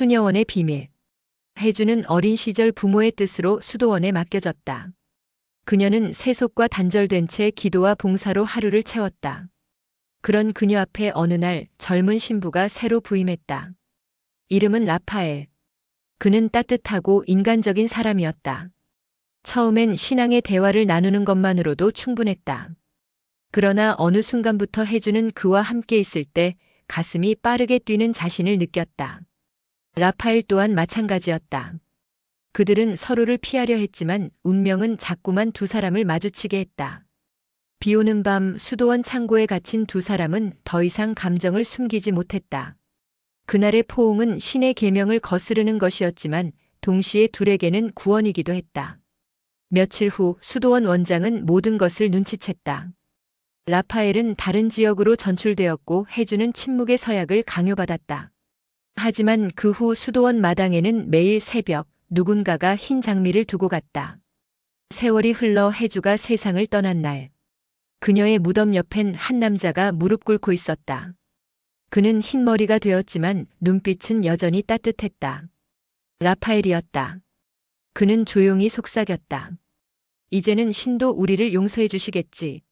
수녀원의 비밀. 해주는 어린 시절 부모의 뜻으로 수도원에 맡겨졌다. 그녀는 세속과 단절된 채 기도와 봉사로 하루를 채웠다. 그런 그녀 앞에 어느 날 젊은 신부가 새로 부임했다. 이름은 라파엘. 그는 따뜻하고 인간적인 사람이었다. 처음엔 신앙의 대화를 나누는 것만으로도 충분했다. 그러나 어느 순간부터 해주는 그와 함께 있을 때 가슴이 빠르게 뛰는 자신을 느꼈다. 라파엘 또한 마찬가지였다. 그들은 서로를 피하려 했지만 운명은 자꾸만 두 사람을 마주치게 했다. 비 오는 밤 수도원 창고에 갇힌 두 사람은 더 이상 감정을 숨기지 못했다. 그날의 포옹은 신의 계명을 거스르는 것이었지만 동시에 둘에게는 구원이기도 했다. 며칠 후 수도원 원장은 모든 것을 눈치챘다. 라파엘은 다른 지역으로 전출되었고 해주는 침묵의 서약을 강요받았다. 하지만 그 후 수도원 마당에는 매일 새벽 누군가가 흰 장미를 두고 갔다. 세월이 흘러 해주가 세상을 떠난 날. 그녀의 무덤 옆엔 한 남자가 무릎 꿇고 있었다. 그는 흰머리가 되었지만 눈빛은 여전히 따뜻했다. 라파엘이었다. 그는 조용히 속삭였다. 이제는 신도 우리를 용서해 주시겠지.